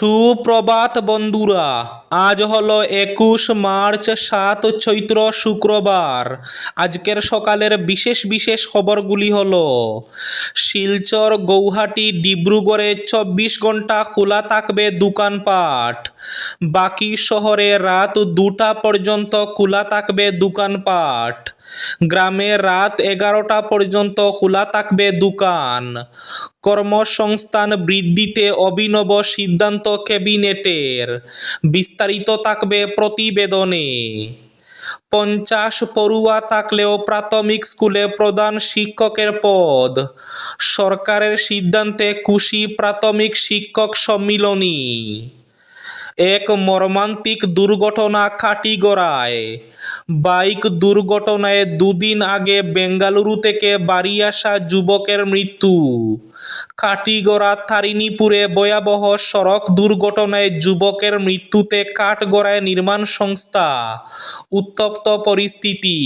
সুপ্রভাত বন্ধুরা, আজ হলো একুশ মার্চ সাত চৈত্র শুক্রবার। আজকের সকালের বিশেষ বিশেষ খবরগুলি হল, শিলচর, গৌহাটি, ডিব্রুগড়ে চব্বিশ ঘণ্টা খোলা থাকবে দোকানপাট বাকি শহরে রাত দুটা পর্যন্ত খোলা থাকবে দোকানপাট গ্রামে রাত এগারোটা পর্যন্ত খোলা থাকবে দোকান। কর্মসংস্থান বৃদ্ধিতে অভিনব সিদ্ধান্ত ক্যাবিনেটের। বিস্তারিত থাকবে প্রতিবেদনে। পঞ্চাশ পড়ুয়া থাকলেও প্রাথমিক স্কুলে প্রধান শিক্ষকের পদ। সরকারের সিদ্ধান্তে খুশি প্রাথমিক শিক্ষক সম্মিলনী। এক মর্মান্তিক দুর্ঘটনা খাটিগড়ায় বাইক দুর্ঘটনায় দুদিন আগে বেঙ্গালুরু থেকে বাড়ি আসা যুবকের মৃত্যু। কাটিগড়া তারিণীপুরে ভয়াবহ সড়ক দুর্ঘটনায় যুবকের মৃত্যুতে কাঠগড়ায় নির্মাণ সংস্থা। উত্তপ্ত পরিস্থিতি।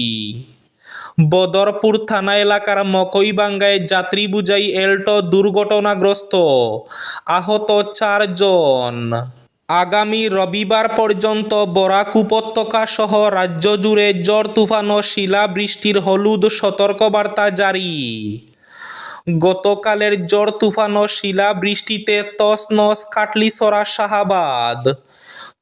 বদরপুর থানা এলাকার মকইবাঙ্গায় যাত্রী বুঝাই এল্টো দুর্ঘটনাগ্রস্ত। আহত চারজন। আগামী রবিবার পর্যন্ত বরাক উপত্যকা সহ রাজ্য জুড়ে ঝড়, তুফান ও শিলাবৃষ্টির হলুদ সতর্কবার্তা জারি। গতকালের ঝড়, তুফান ও শিলাবৃষ্টিতে তছনছ কাটলিসরা শাহাবাদ।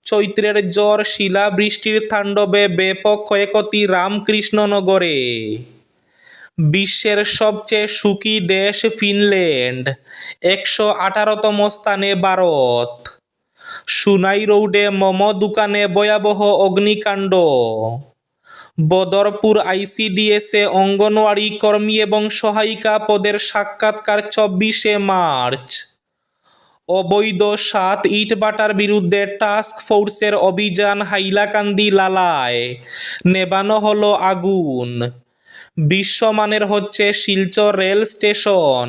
চৈত্রের জ্বর শিলাবৃষ্টির তাণ্ডবে ব্যাপক ক্ষয়ক্ষতি রামকৃষ্ণনগরে। বিশ্বের সবচেয়ে সুখী দেশ ফিনল্যান্ড, একশো আঠারোতম স্থানে ভারত। সুনাই রোডে মম দোকানে ভয়াবহ অগ্নিকাণ্ড। বদরপুর আইসিডিএসে অঙ্গনওয়াড়ি কর্মী এবং সহায়িকা পদের সাক্ষাৎকার চব্বিশে মার্চ। অবৈধ সাত ইটভাটার বিরুদ্ধে টাস্ক ফোর্সের অভিযান হাইলাকান্দি লালায়। নেবানো হলো আগুন। বিশ্বমানের হচ্ছে শিলচর রেল স্টেশন।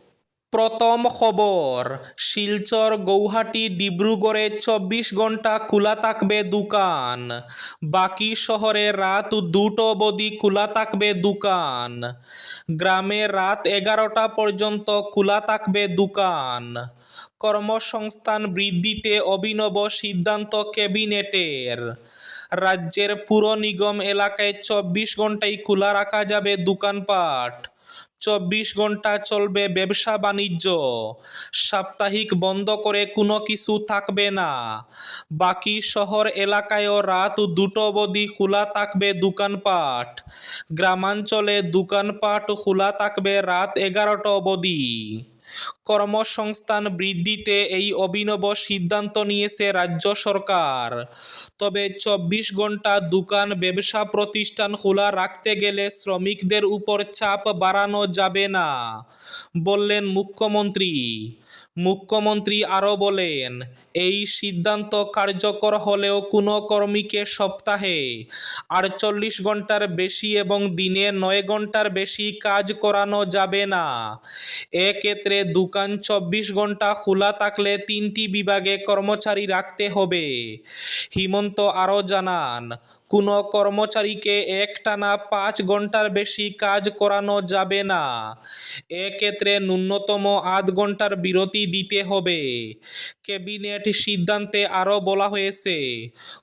প্রথম খবর, শিলচর, গৌহাটি, ডিব্রুগড়ে চব্বিশ ঘণ্টা খোলা থাকবে দোকান। বাকি শহরে রাত দুটো অবধি খোলা থাকবে দোকান। গ্রামে রাত এগারোটা পর্যন্ত খোলা থাকবে দোকান। কর্মসংস্থান বৃদ্ধিতে অভিনব সিদ্ধান্ত ক্যাবিনেটের। রাজ্যের পুর নিগম এলাকায় চব্বিশ ঘন্টাই খোলা রাখা যাবে দোকানপাট। চব্বিশ ঘণ্টা চলবে ব্যবসা বাণিজ্য। সাপ্তাহিক বন্ধ করে কোনো কিছু থাকবে না। বাকি শহর এলাকায়ও রাত দুটো অবধি খোলা থাকবে দোকানপাট। গ্রামাঞ্চলে দোকানপাট খোলা থাকবে রাত এগারোটা অবধি। কর্মসংস্থান বৃদ্ধিতে এই অভিনব সিদ্ধান্ত নিয়েছে রাজ্য সরকার। তবে চব্বিশ ঘণ্টা দোকান, ব্যবসা প্রতিষ্ঠান খোলা রাখতে গেলে শ্রমিকদের উপর চাপ বাড়ানো যাবে না, বললেন মুখ্যমন্ত্রী। মুখ্যমন্ত্রী আরও বলেন এই সিদ্ধান্ত কার্যকর হলেও কোনো কর্মীকে সপ্তাহে আটচল্লিশ ঘণ্টার বেশি এবং দিনে নয় ঘণ্টার বেশি কাজ করানো যাবে না। এক্ষেত্রে দোকান চব্বিশ ঘণ্টা খোলা থাকলে তিনটি বিভাগে কর্মচারী রাখতে হবে। হিমন্ত আরও জানান, কোনো কর্মচারীকে একটানা পাঁচ ঘণ্টার বেশি কাজ করানো যাবে না। এক্ষেত্রে ন্যূনতম আধ ঘণ্টার বিরতি দিতে হবে। ক্যাবিনেট সিদ্ধান্তে আরও বলা হয়েছে,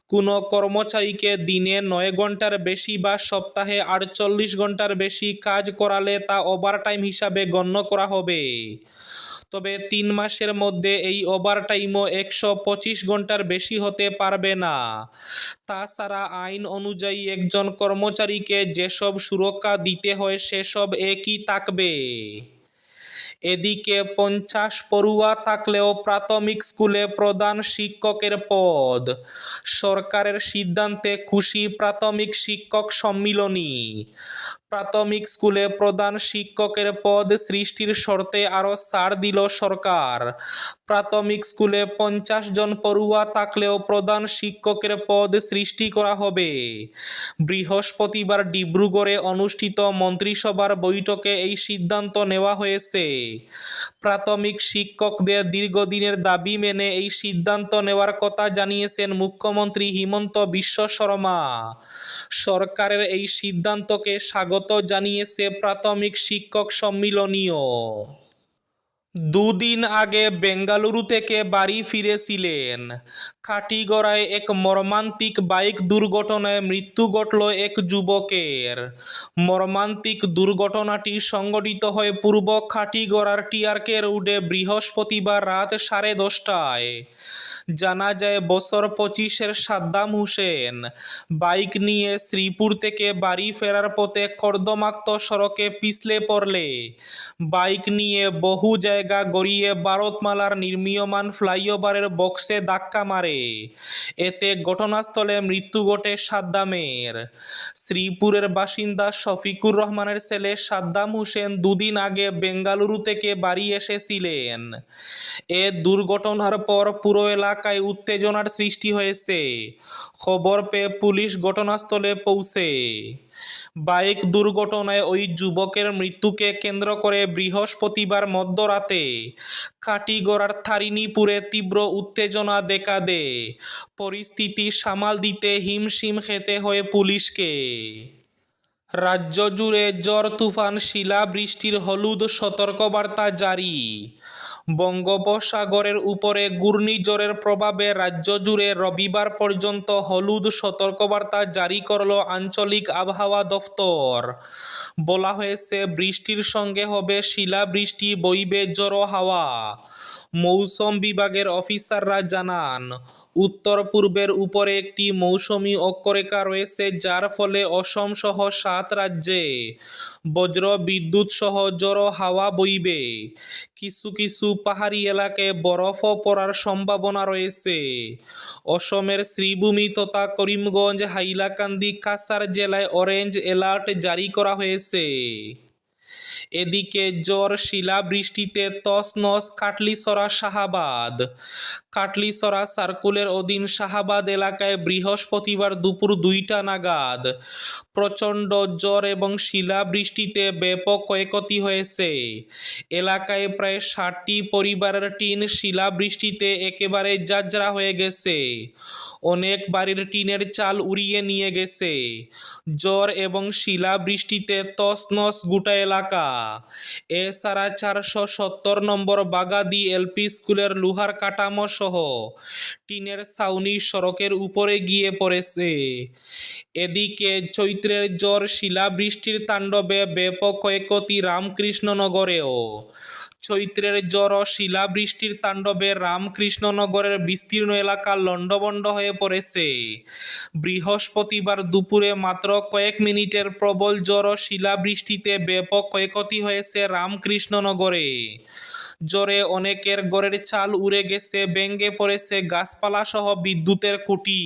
কোনো কর্মচারীকে দিনে নয় ঘণ্টার বেশি বা সপ্তাহে আটচল্লিশ ঘণ্টার বেশি কাজ করালে তা ওভারটাইম হিসাবে গণ্য করা হবে। তবে তিন মাসের মধ্যে এই ওভারটাইমও একশো পঁচিশ ঘণ্টার বেশি হতে পারবে না। তাছাড়া আইন অনুযায়ী একজন কর্মচারীকে যেসব সুরক্ষা দিতে হয় সেসব একই থাকবে। এদিকে পঞ্চাশ পড়ুয়া থাকলেও প্রাথমিক স্কুলে প্রধান শিক্ষকের পদ। সরকারের সিদ্ধান্তে খুশি প্রাথমিক শিক্ষক সম্মিলনী। প্রাথমিক স্কুলে প্রধান শিক্ষকের পদ সৃষ্টির শর্তে আরও ছাড় দিল সরকার। প্রাথমিক স্কুলে পঞ্চাশ জন পড়ুয়া থাকলেও প্রধান শিক্ষকের পদ সৃষ্টি করা হবে। বৃহস্পতিবার ডিব্রুগড়ে অনুষ্ঠিত মন্ত্রিসভার বৈঠকে এই সিদ্ধান্ত নেওয়া হয়েছে। প্রাথমিক শিক্ষকদের দীর্ঘদিনের দাবি মেনে এই সিদ্ধান্ত নেওয়ার কথা জানিয়েছেন মুখ্যমন্ত্রী হিমন্ত বিশ্ব শর্মা। সরকারের এই সিদ্ধান্তকে স্বাগত জানিয়েছে প্রাথমিক শিক্ষক সম্মিলনীয়। দুদিন আগে বেঙ্গালুরু থেকে বাড়ি ফিরেছিলেন। খাটিগড়ায় এক মর্মান্তিক বাইক দুর্ঘটনায় মৃত্যু ঘটল এক যুবকের। মর্মান্তিক দুর্ঘটনাটি সংঘটিত হয় পূর্ব খাটিগড়ার টিআরকে রোডে বৃহস্পতিবার রাত সাড়ে দশটায়। জানা যায় বছর পঁচিশের সাদ্দাম হুসেন। বাইক নিয়ে শ্রীপুর থেকে বাড়ি ফেরার পথে কর্দমাক্ত সড়কে পিছলে পড়লে। বাইক নিয়ে বহু জায়গা গড়িয়ে ভারতমালার নির্মীয়মান ফ্লাইওভারের বক্সে ধাক্কা মারে। এতে ঘটনাস্থলে মৃত্যু ঘটে সাদ্দামের। শ্রীপুরের বাসিন্দা শফিকুর রহমানের ছেলে সাদ্দাম হুসেন দুদিন আগে বেঙ্গালুরু থেকে বাড়ি এসেছিলেন। এ দুর্ঘটনার পর পুরো এলাকায় উত্তেজনার সৃষ্টি হয়েছে। খবর পেয়ে পুলিশ ঘটনাস্থলে পৌঁছে। বাইক দুর্ঘটনায় ওই যুবকের মৃত্যুকে কেন্দ্র করে বৃহস্পতিবার মধ্যরাতে কাটিগড়ার থারিণীপুরে তীব্র উত্তেজনা দেখা দেয়। পরিস্থিতি সামাল দিতে হিমশিম খেতে হয় পুলিশকে। রাজ্য জুড়ে ঝড় তুফান শিলা বৃষ্টির হলুদ সতর্কবার্তা জারি। বঙ্গোপসাগরের উপরে ঘূর্ণিঝড়ের প্রভাবে রাজ্য জুড়ে রবিবার পর্যন্ত হলুদ সতর্কবার্তা জারি করল আঞ্চলিক আবহাওয়া দফতর। বলা হয়েছে, বৃষ্টির সঙ্গে হবে শিলাবৃষ্টি, বইবে জড়ো হাওয়া। মৌসুম বিভাগের অফিসাররা জানান, উত্তর পূর্বের উপরে একটি মৌসুমি অক্ষরেখা রয়েছে যার ফলে অসম সহ সাত রাজ্যে বজ্র, বিদ্যুৎ সহ জড়ো হাওয়া বইবে। কিছু কিছু পাহাড়ি এলাকায় বরফও পড়ার সম্ভাবনা রয়েছে। অসমের শ্রীভূমি তথা করিমগঞ্জ, হাইলাকান্দি, কাছাড় জেলায় অরেঞ্জ অ্যালার্ট জারি করা হয়েছে। এদিকে জ্বর, শিলাবৃষ্টিতে তসনস কাটলিসরা শাহাবাদ। কাটলিসরা সার্কুলের অধীন শাহাবাদ এলাকায় বৃহস্পতিবার দুপুর দুইটা নাগাদ প্রচণ্ড জ্বর এবং শিলাবৃষ্টিতে ব্যাপক ক্ষয়ক্ষতি হয়েছে। এলাকায় প্রায় ষাটটি পরিবারের টিন শিলাবৃষ্টিতে একেবারে জাজরা হয়ে গেছে। অনেক বাড়ির টিনের চাল উড়িয়ে নিয়ে গেছে। জ্বর এবং শিলাবৃষ্টিতে তছনছ গোটা এলাকা। এছাড়া চারশো সত্তর নম্বর বাগাদি এলপি স্কুলের লোহার কাঠামো সহ টিনের ছাউনি সড়কের উপরে গিয়ে পড়েছে। এদিকে চৈত্রের জ্বর শিলাবৃষ্টির তাণ্ডবে ব্যাপক ক্ষয়ক্ষতি রামকৃষ্ণনগরেও। চৈত্রের জ্বর ও শিলাবৃষ্টির তাণ্ডবে রামকৃষ্ণনগরের বিস্তীর্ণ এলাকা লণ্ডভণ্ড হয়ে পড়েছে। বৃহস্পতিবার দুপুরে মাত্র কয়েক মিনিটের প্রবল জ্বর ও শিলাবৃষ্টিতে ব্যাপক ক্ষয়ক্ষতি হয়েছে রামকৃষ্ণনগরে। জ্বরে অনেকের ঘরের চাল উড়ে গেছে, ভেঙে পড়েছে গাছপালা সহ বিদ্যুতের খুঁটি।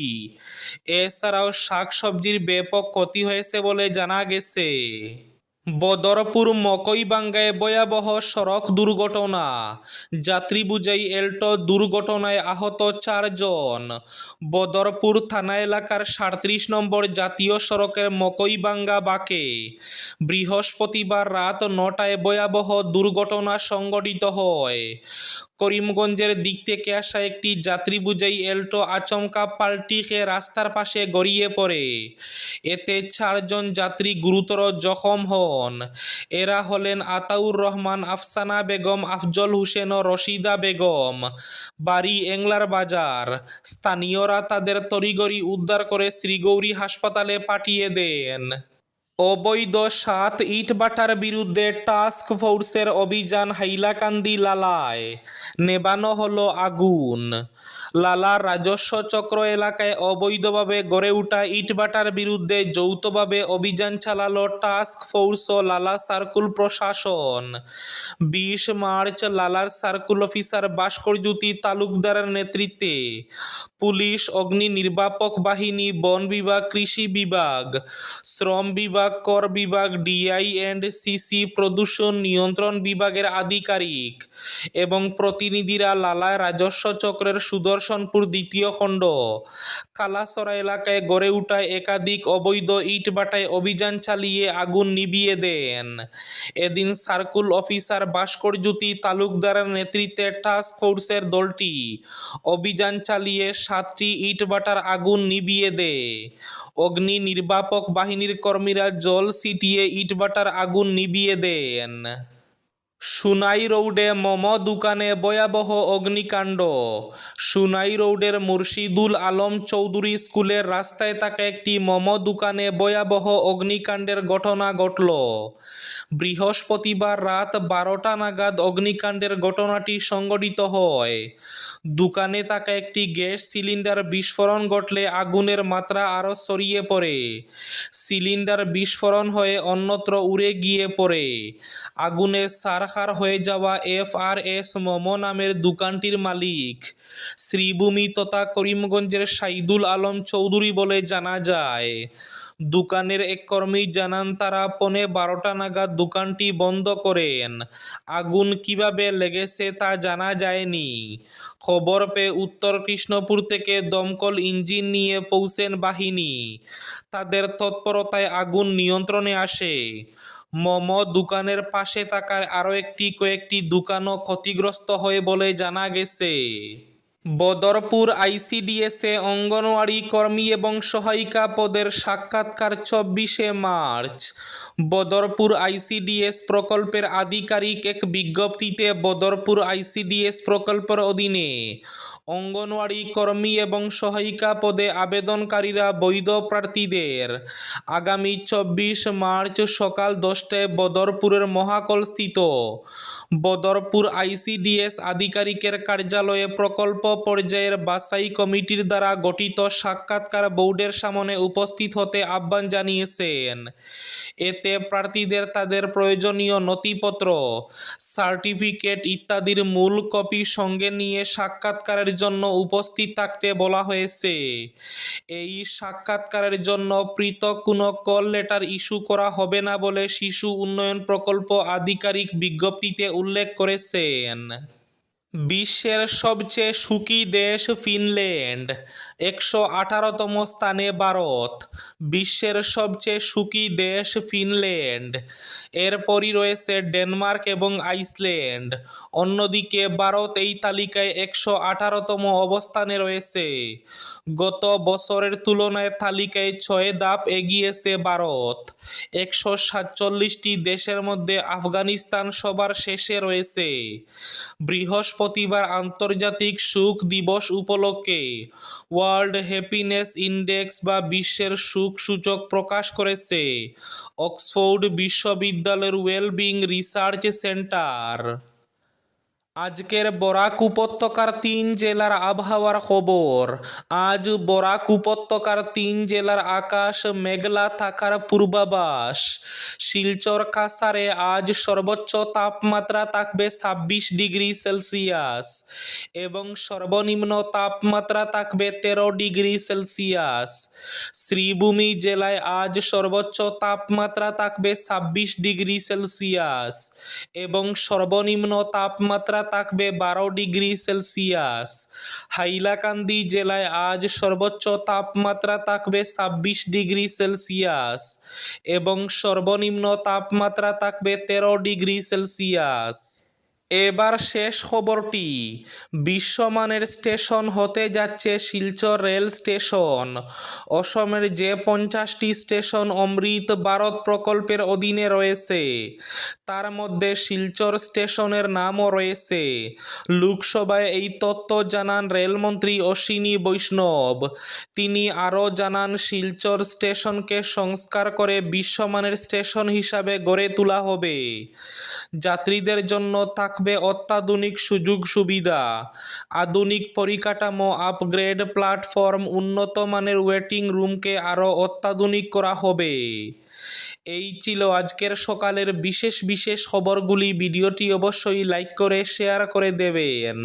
এছাড়াও শাকসবজির ব্যাপক ক্ষতি হয়েছে বলে জানা গেছে। বদরপুর মকইবাঙ্গায় ভয়াবহ সড়ক দুর্ঘটনা। যাত্রী বুঝাই এল্টো দুর্ঘটনায় আহত চারজন। বদরপুর থানা এলাকার সাঁত্রিশ নম্বর জাতীয় সড়কের মকইবাঙ্গা বাকে। বৃহস্পতিবার রাত নটায় ভয়াবহ দুর্ঘটনা সংঘটিত হয়। করিমগঞ্জের দিক থেকে আসা একটি যাত্রী বুঝাই এল্টো আচমকা পাল্টি খেয়ে রাস্তার পাশে গড়িয়ে পড়ে। এতে চারজন যাত্রী গুরুতর জখম হন। এরা হলেন আতাউর রহমান, আফসানা বেগম, আফজল হোসেন ও রশিদা বেগম। বাড়ি এংলার বাজার। স্থানীয়রা তাদের তরিগরি উদ্ধার করে শ্রীগৌরী হাসপাতালে পাঠিয়ে দেন। অবৈধ সাত ইটভাটার বিরুদ্ধে টাস্ক ফোর্সের অভিযান হাইলাকান্দি লালায়। নেবানো হলো আগুন। লালার রাজস্ব চক্র এলাকায় অবৈধভাবে গড়ে ওঠা ইটভাটার বিরুদ্ধে যৌথভাবে অভিযান চালালো টাস্ক ফোর্স ও লালা সার্কুল প্রশাসন। বিশ মার্চ লালার সার্কুল অফিসার ভাস্করজ্যোতি তালুকদারের নেতৃত্বে পুলিশ, অগ্নি নির্বাপক বাহিনী, বন বিভাগ, কৃষি বিভাগ, শ্রম বিভাগ বিভাগ, কর বিভাগ, ডিআই অ্যান্ড সিসি প্রদূষণ নিয়ন্ত্রণ বিভাগের আধিকারিক এবং প্রতিনিধিরা লালায় রাজস্ব চক্রের সুদর্শনপুর দ্বিতীয় খণ্ড। কালাসরা এলাকায় গড়ে উঠায় একাধিক অবৈধ ইটভাটায় অভিযান চালিয়ে আগুন নিভিয়ে দেন। এদিন সার্কুল অফিসার ভাস্কর জ্যোতি তালুকদারের নেতৃত্বে টাস্ক ফোর্সের দলটি অভিযান চালিয়ে সাতটি ইটভাটার আগুন নিভিয়ে দেয়। অগ্নি নির্বাপক বাহিনীর কর্মীরা জল ছিটিয়ে ইটভাটার আগুন নিভিয়ে দেন। সুনাই রৌডে মোমো দোকানে ভয়াবহ অগ্নিকাণ্ড। সুনাই রৌডের মুর্শিদুল আলম চৌধুরী স্কুলের রাস্তায় থাকা একটি মোমো দোকানে ভয়াবহ অগ্নিকাণ্ডের ঘটনা ঘটল। বৃহস্পতিবার রাত বারোটা নাগাদ অগ্নিকাণ্ডের ঘটনাটি সংঘটিত হয়। দোকানে থাকা একটি গ্যাস সিলিন্ডার বিস্ফোরণ ঘটলে আগুনের মাত্রা আরও ছড়িয়ে পড়ে। সিলিন্ডার বিস্ফোরণ হয়ে অন্যত্র উড়ে গিয়ে পড়ে। আগুনে সারখার হয়ে যাওয়া এফ আর এস মোমো নামের দোকানটির মালিক। শ্রীভূমি তথা করিমগঞ্জের সাইদুল আলম চৌধুরী বলে জানা যায়, দোকানের এক কর্মী জানান, তারা পনে বারোটা নাগাদ দোকানটি বন্ধ করেন। আগুন কীভাবে লেগেছে তা জানা যায়নি। খবর পেয়ে উত্তর কৃষ্ণপুর থেকে দমকল ইঞ্জিন নিয়ে পৌঁছেন বাহিনী। তাদের তৎপরতায় আগুন নিয়ন্ত্রণে আসে। মোমো দোকানের পাশে থাকার আরও একটি কয়েকটি দোকানও ক্ষতিগ্রস্ত হয়ে বলে জানা গেছে। বদরপুর আইসিডিএসে অঙ্গনওয়াড়ি কর্মী এবং সহায়িকা পদের সাক্ষাৎকার চব্বিশে মার্চ। বদরপুর আইসিডিএস প্রকল্পের আধিকারিক এক বিজ্ঞপ্তিতে বদরপুর আইসিডিএস প্রকল্পের অধীনে অঙ্গনওয়াড়ি কর্মী এবং সহায়িকা পদে আবেদনকারীরা বৈধ প্রার্থীদের আগামী চব্বিশ মার্চ সকাল দশটায় বদরপুরের মহাকলস্থিত বদরপুর আইসিডিএস আধিকারিকের কার্যালয়ে প্রকল্প পর্যায়ের বাছাই কমিটির দ্বারা গঠিত সাক্ষাৎকার বোর্ডের সামনে উপস্থিত হতে আহ্বান জানিয়েছেন। এতে প্রার্থীদের তাদের প্রয়োজনীয় নথিপত্র, সার্টিফিকেট ইত্যাদির মূল কপি সঙ্গে নিয়ে সাক্ষাৎকারের জন্য উপস্থিত থাকতে বলা হয়েছে। এই সাক্ষাৎকারের জন্য পৃথক কোনো কল লেটার ইস্যু করা হবে না বলে শিশু উন্নয়ন প্রকল্প আধিকারিক বিজ্ঞপ্তিতে উল্লেখ করেছেন। বিশ্বের সবচেয়ে সুখী দেশ ফিনল্যান্ড, একশো আঠারোতম স্থানে ভারত। বিশ্বের সবচেয়ে সুখী দেশ ফিনল্যান্ড। এরপরই রয়েছে ডেনমার্ক এবং আইসল্যান্ড। অন্যদিকে ভারত এই তালিকায় একশো আঠারোতম অবস্থানে রয়েছে। গত বছরের তুলনায় তালিকায় ছয় ধাপ এগিয়েছে ভারত। একশো সাতচল্লিশটি দেশের মধ্যে আফগানিস্তান সবার শেষে রয়েছে। বৃহস্পতিবার আন্তর্জাতিক সুখ দিবস উপলক্ষে ওয়ার্ল্ড হ্যাপিনেস ইন্ডেক্স বা বিশ্বের সুখ সূচক প্রকাশ করেছে অক্সফোর্ড বিশ্ববিদ্যালয়ের ওয়েলবিং রিসার্চ সেন্টার। আজকের বরাক উপত্যকার তিন জেলার আবহাওয়ার খবর। আজ বরাক উপত্যকার তিন জেলার আকাশ মেঘলা থাকার পূর্বাভাস। শিলচর কাসারে আজ সর্বোচ্চ তাপমাত্রা থাকবে ছাব্বিশ ডিগ্রি সেলসিয়াস এবং সর্বনিম্ন তাপমাত্রা থাকবে তেরো ডিগ্রি সেলসিয়াস। শ্রীভূমি জেলায় আজ সর্বোচ্চ তাপমাত্রা থাকবে ছাব্বিশ ডিগ্রি সেলসিয়াস এবং সর্বনিম্ন তাপমাত্রা থাকবে বারো ডিগ্রি সেলসিয়াস। হাইলাকান্দি জেলায় আজ সর্বোচ্চ তাপমাত্রা থাকবে ছাব্বিশ ডিগ্রি সেলসিয়াস এবং সর্বনিম্ন তাপমাত্রা থাকবে তেরো ডিগ্রি সেলসিয়াস। এবার শেষ খবরটি। বিশ্বমানের স্টেশন হতে যাচ্ছে শিলচর রেল স্টেশন। অসমের যে পঞ্চাশটি স্টেশন অমৃত ভারত প্রকল্পের অধীনে রয়েছে, তার মধ্যে শিলচর স্টেশনের নামও রয়েছে। লোকসভায় এই তথ্য জানান রেলমন্ত্রী অশ্বিনী বৈষ্ণব। তিনি আরও জানান, শিলচর স্টেশনকে সংস্কার করে বিশ্বমানের স্টেশন হিসাবে গড়ে তোলা হবে। যাত্রীদের জন্য থাকবে অত্যাধুনিক সুযোগ সুবিধা। আধুনিক পরিকাঠামো আপগ্রেড প্ল্যাটফর্ম উন্নত মানের ওয়েটিং রুমকে আরও অত্যাধুনিক করা হবে। এই ছিল আজকের সকালের বিশেষ বিশেষ খবরগুলি। ভিডিওটি অবশ্যই লাইক করে শেয়ার করে দেবেন।